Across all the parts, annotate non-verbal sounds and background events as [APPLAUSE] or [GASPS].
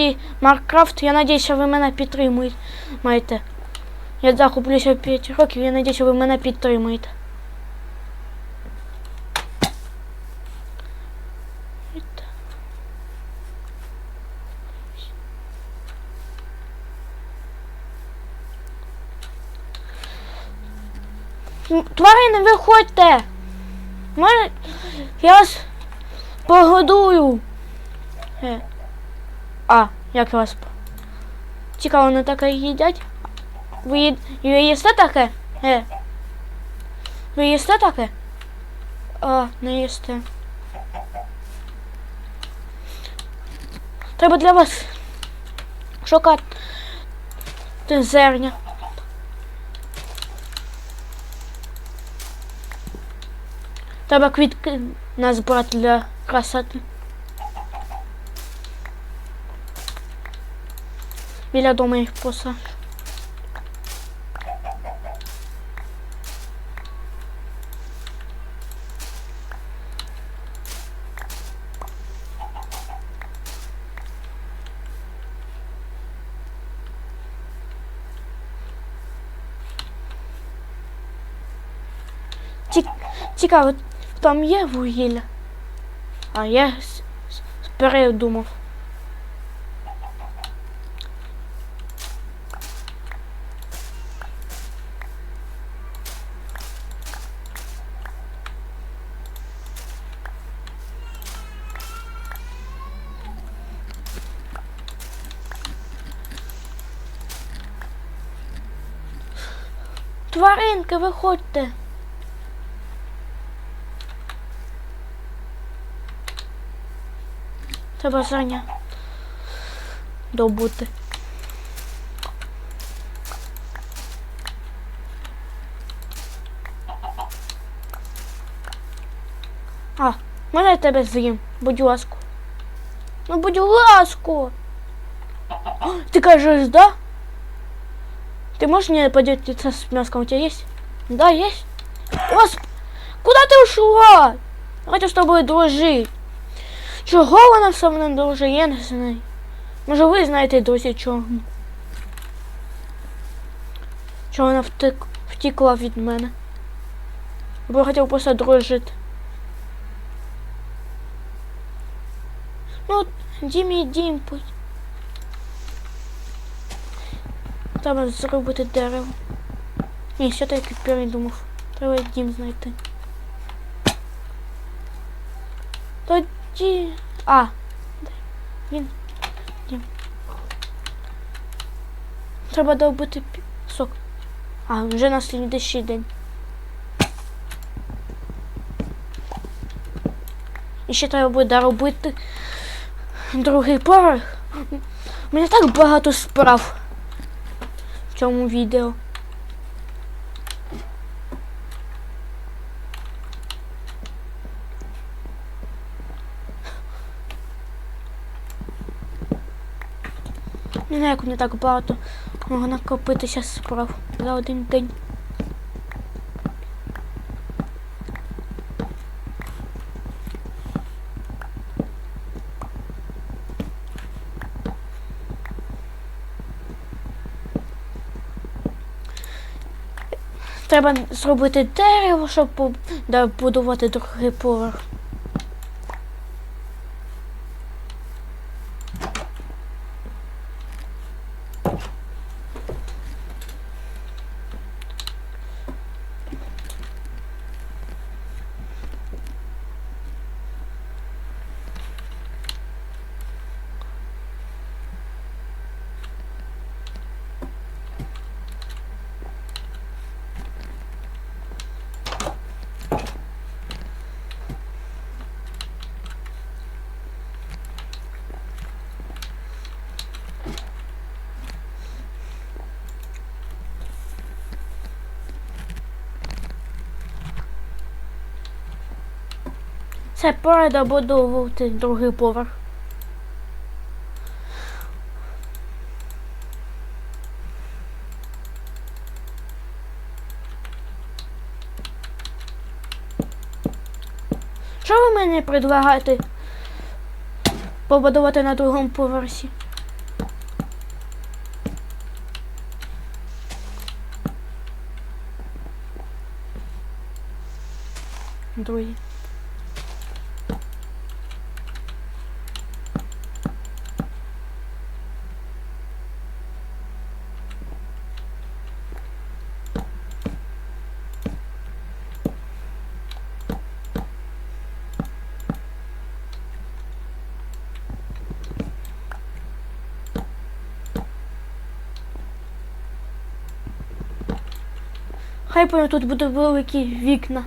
І Майнкрафт, я надіюсь, що ви мене підтримуєте. Я захоплюся 5 років, я надіюсь, що ви мене підтримуєте. Тварини, виходьте! Я вас погодую. А, як вас? Цікаво, вони таке їдять? Ви, їсте таке? Е. Ви їсте таке? А, не їсте. Треба для вас шукати зерня. Треба квітки назбирати для красоти. Біля дому їх посаджу. Ці- Цікаво, там є вугілля. А я с- с- передумав. Тваринки, виходьте. Треба зрання добути. А, мене тебе з'їм, будь ласку. Ну, будь ласку. О, Ты кажешь, да? Ты можешь мне поделиться с мяском? У тебя есть? Да, есть. Господи, куда ты ушла? Я хочу с тобой дружить. Чого вона все мене дружить, я не знаю. Може ви знаєте досі чого. Чого вона втек, втікла від мене. Бо я хотів просто дружити. Ну, дім і дім путь. Треба зробити дерево. Ні, що таки передумав. Треба дім знайти. Тоді. А. Він. Дім. Треба добути пісок. А, вже на слідущий день. І ще треба буде робити другий поверх. У мене так багато справ в цьому відео. Не знаю, як мені так багато можна накопитися справ за один день. Треба зробити дерево, щоб побудувати будувати другий поверх. Це пора добудовувати другий поверх. Що ви мені предлагаєте побудувати на другому поверсі? Другий. Хай певно, тут будуть великі вікна.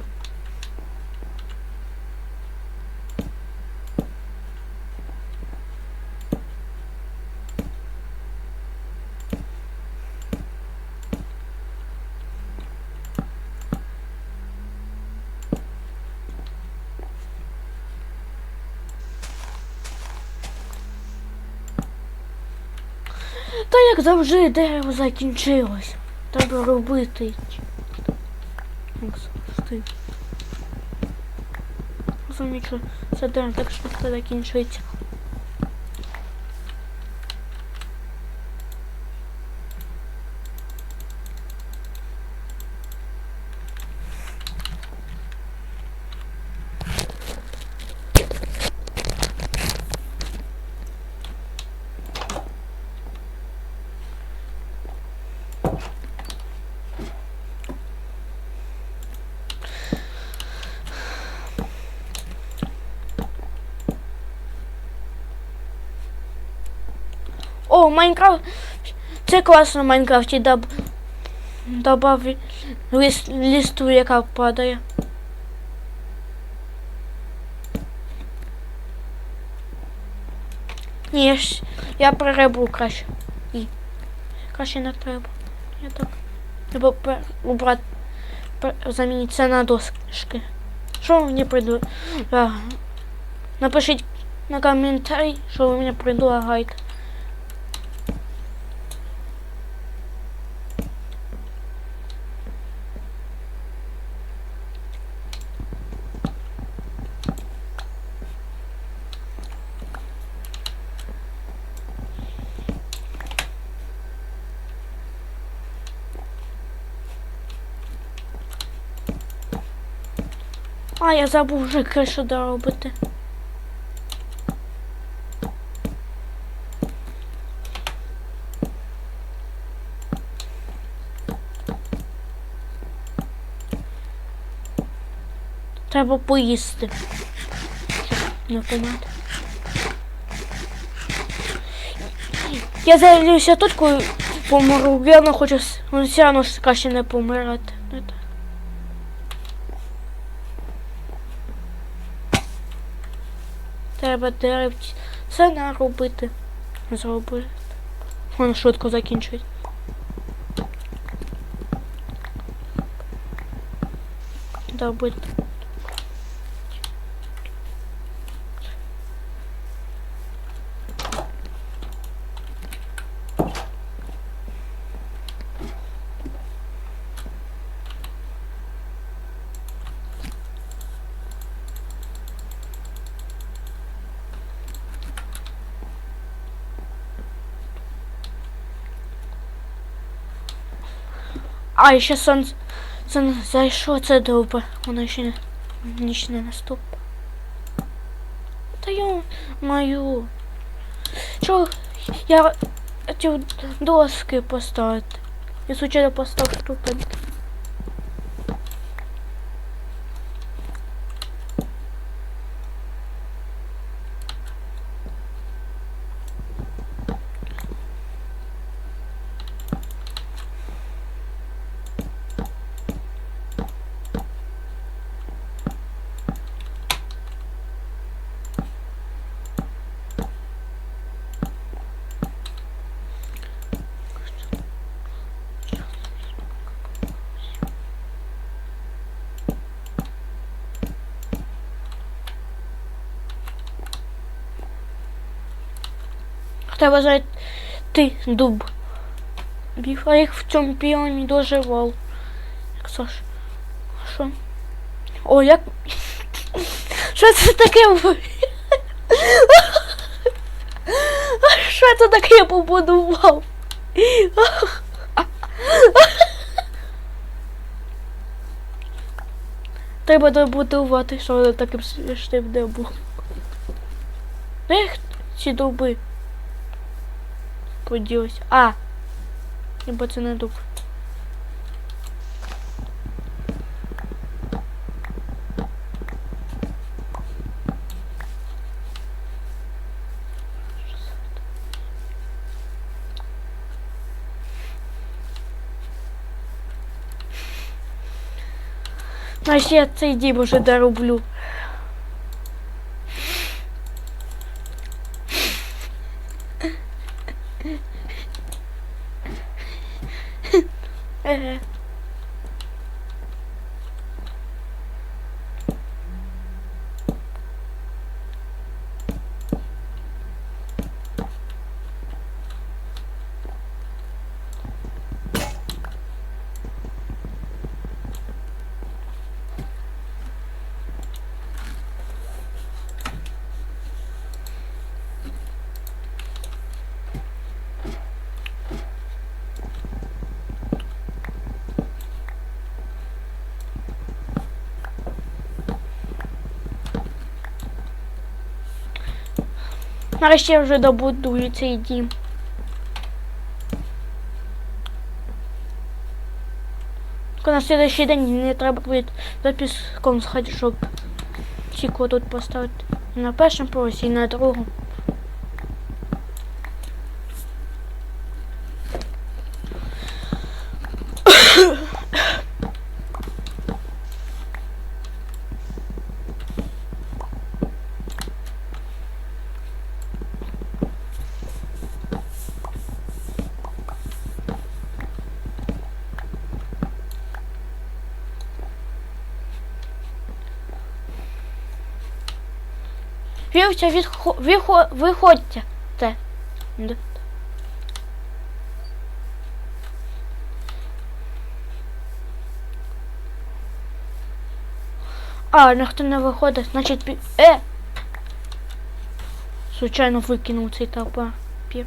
Та як завжди дерево закінчилось. Треба робити. Завжди. Розумію, що це дерево так швидко закінчується. О, Майнкрафт. Це класно в Майнкрафті доб... добав лист... листу, яка падає. Ні, я, перебув краще. І. Краще не треба. Я так. Треба убрати. Замінити це на доски. Що ви мені приду? А, Напишіть на коментарі, що ви мені предлагаєте. Я забув вже кришу доробити. Треба поїсти. Не помати. Я залюся тут, коли помру. Я не хочу, ну, все одно краще не помирати. Не так. Треба деревці. Все наробити. Зробити. Воно швидко закінчить. Добити. А, еще ще сонце. Це за що це добре. Воно ще не ніч не наступ. Та я маю. Що я хотів доски поставити. Я случайно поставив ступеньки. Треба знайти дуб. А їх в цьому піоні доживав. Як Саш. Що? О, як. [LAUGHS] Що це таке? [LAUGHS] Що це таке побудував? [LAUGHS] Треба добудувати, що таким смішним не було. Де їх ці дуби? Поділися. А! Ніби це не дуб. Значить, я цей дім уже дороблю. Нарешті я вже добудую цей дім. На следующий день мені треба буде за піском сходити, щоб чіку тут поставити. На першому поверсі, і на другому. Відхо... вихо... виходьте. Те. А, ніхто не виходить, значить пі... Е! Случайно викинув цей папір.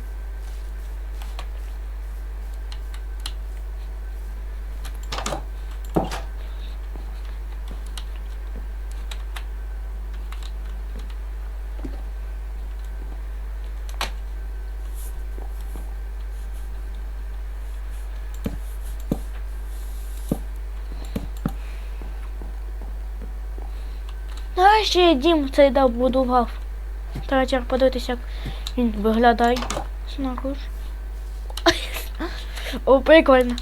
Нарешті я дім цей добудував. Треба тепер подивитися, як він виглядає снаружи. О, прикольно.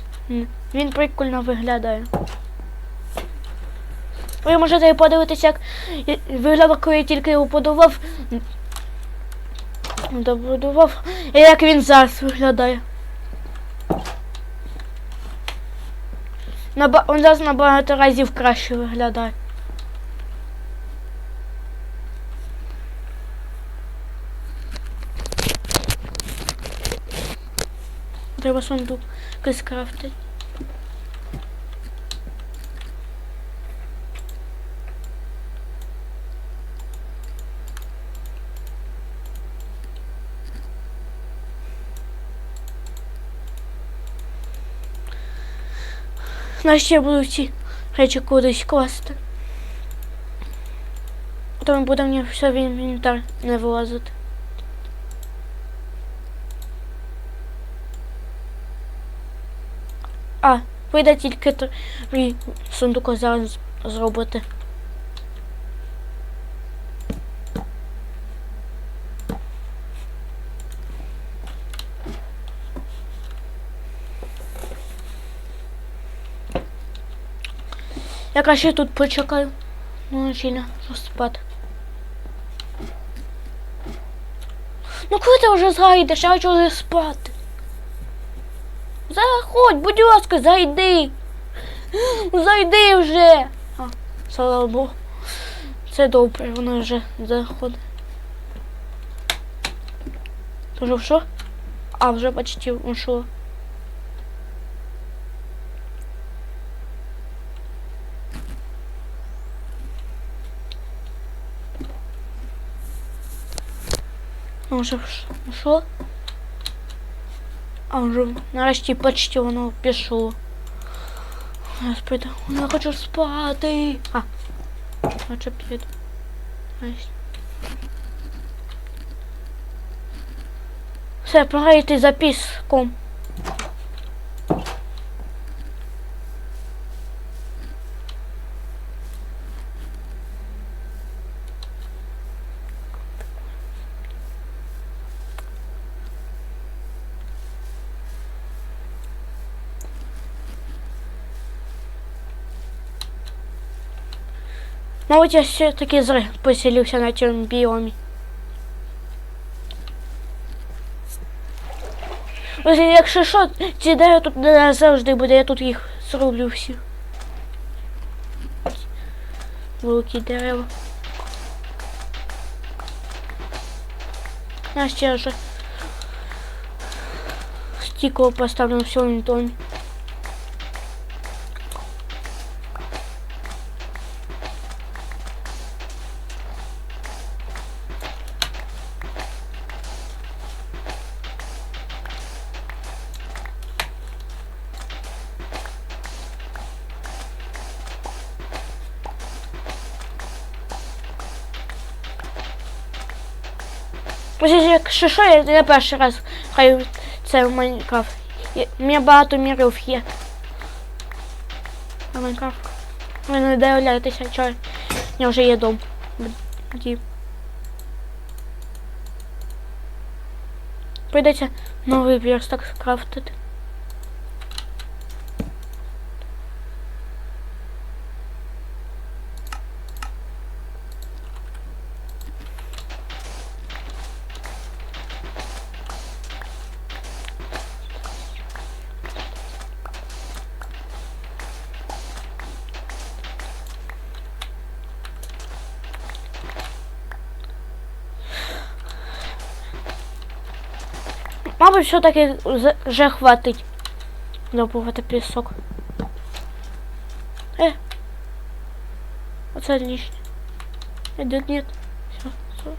Він прикольно виглядає. Ви можете подивитися, як виглядав, коли тільки його будував. М, Добудував. І як він зараз виглядає. Наба... Він зараз набагато разів краще виглядає. Треба сундук скрафтити. Значить, я буду ці речі кудись класти. Тому буде мені все в інвентар не вилазити. А, вийде тільки три сундука зараз зробити. Я краще тут почекаю. Ну, сильно спати. Ну коли ти вже зайдеш, я хочу спати. Заходь, будь ласка, зайди. Зайди вже. А, слава Богу. Це добре, вона вже заходить. Вже що? А, вже почти ушло. А вже що? А вже нарешті почти воно пішло. Господи, я хочу спати. А, хочу піду. Все, пора йти Мабуть, я все-таки зря поселився на цьому біомі. Ось, якщо що, ці дерева тут не завжди буде, я тут їх зроблю всі. Великі дерева. А ще вже поставлю на всьому домі. Якщо що, я не перший раз граю це в Майнкрафт. У мене багато мірів є. А Майнкрафт. Ви не дивляєтеся, що я вже є дом. Дім. Прийдеться новий верстак скрафтити. Мабуть, все-таки вже хватить добувати пісок. Е. Оце лишнє. Е, Нет. Все, все.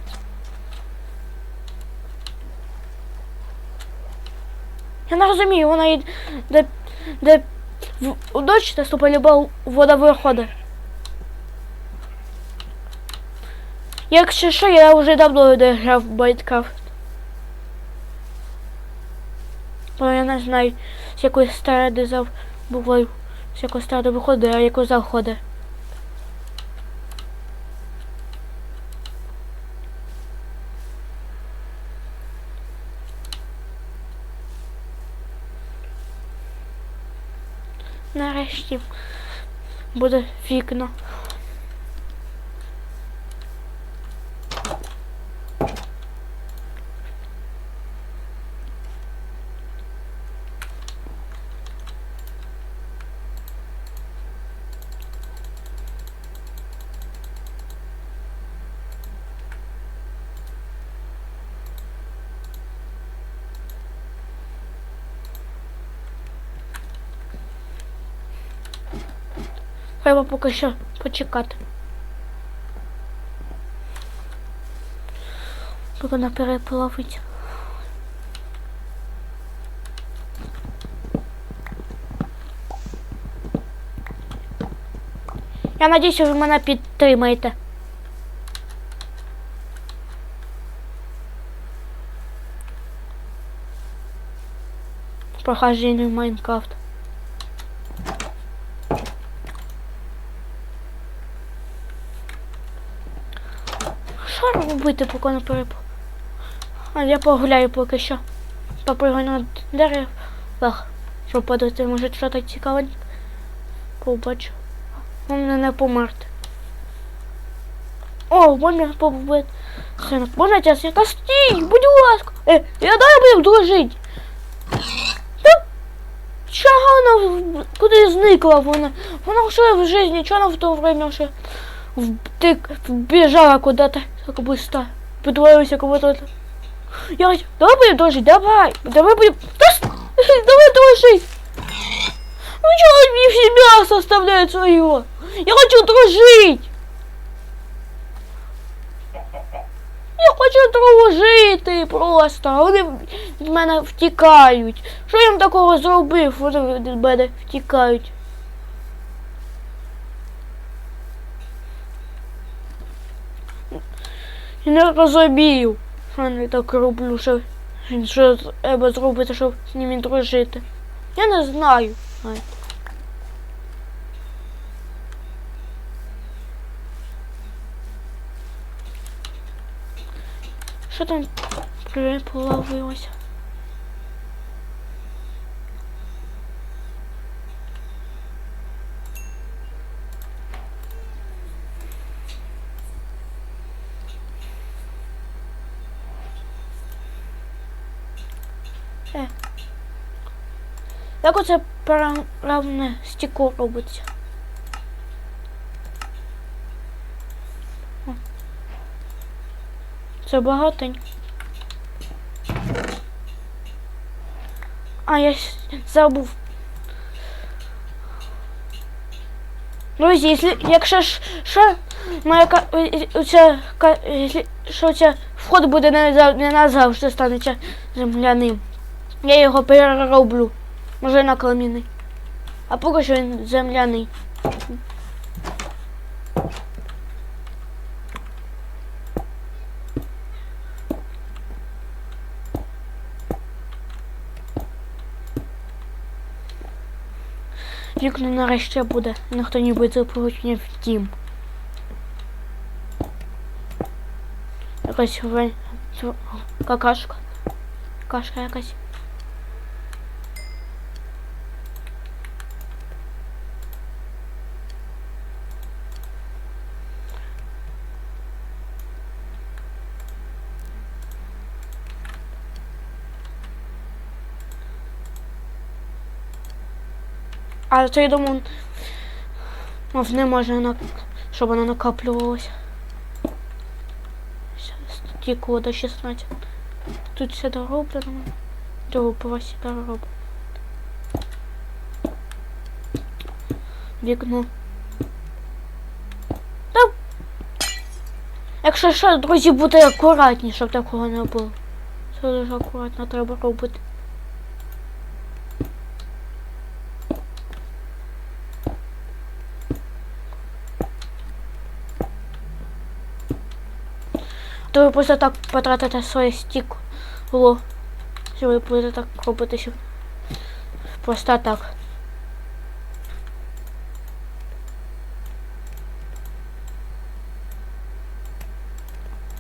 Я не розумію, вона йде, де, де в, дощ наступає люба вода виходить. Якщо що, я вже давно не грав в Майнкрафт. Бо я не знаю, з якої сторони зав буваю, з якої сторони виходить, а яку заходить. Нарешті буде вікно. Треба поки що почекати. Поки вона переплавить. Я надіюсь, ви мене підтримаєте. Прохождение Майнкрафт. Що робити, поки не перепав? А я погуляю поки що. Попригаю на деревах, щоб подати, може щось цікаве побачу. Головне не померти. О, можна побити. Синок, можна тебе синка? Стій, будь ласка. Е, я дай буду дружити. Та Чого вона куди зникла вона? Вона вже в житті, чого вона в то время вже втик, вбежала куда-то так быстро. Притворилась кого-то. Я говорю, давай будем дружить, давай, давай будем, [LAUGHS] да, с- давай дружить. Ну чего мне себя составляет свое? Я хочу дружить. Я хочу дружити просто. а Вони від мене втікають. Що я їм такого зробив? Вони від мене втікають. І не розумію, що не так роблю, що, що треба зробити, щоб з ними дружити. Я не знаю. Що там половилося? Як оце паралельне стекло робиться? Це багатенько. А, я забув. Друзі, якщо, якщо що, моя е, е, оця, е, що ця вход буде не, не назавжди станеться земляним. Я його перероблю. Може на камінний. А поки що він земляний. Вікно нарешті буде. Ніхто не буде запрошення в дім. Якась ве- цю- какашка. Какашка якась. А то я думаю, мов не може щоб вона накаплювалася. Стекло до 16. Тут все дороблено. Дороблено, все дороблено. Вікно. Та... Якщо що, друзі, буде акуратні, щоб такого не було. Це дуже акуратно треба робити. То ви просто так потратите своє стікло. Що ви будете так робити, щоб просто так.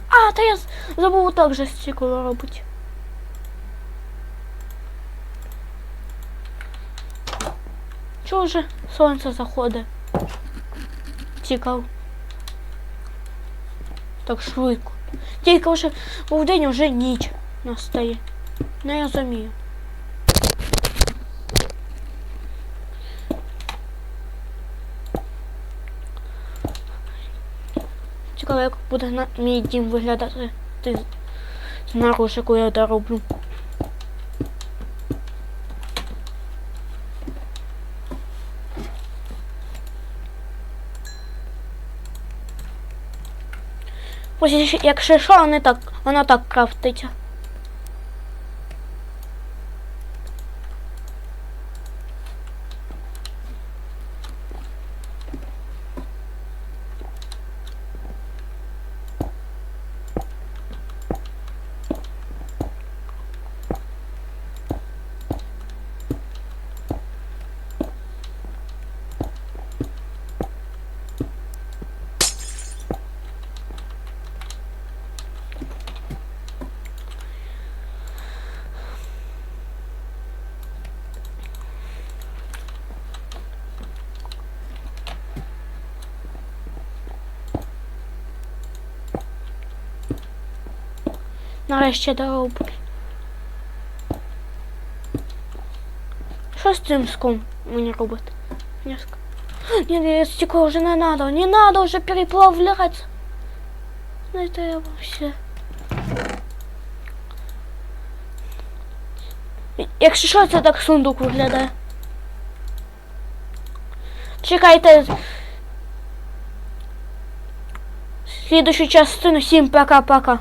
А, та я з- забув так же стекло робити. Чого вже сонце заходить? Цікаво. Так швидко. Тільки вже в день вже ніч настає. Не розумію. Цікаво, як буде на мій дім виглядати ти знаружи, яку я дороблю. Ось якщо- що, вони так, воно так крафтиться. Нарешті дороблю. Що з цим ском мені робити? Ні, ск- [GASPS] Ні, ні, стекло вже не надо, не надо вже переплавляться. Не треба все. Якщо що, це так сундук виглядає. Чекайте. Слідущу частину. Всім пока-пока.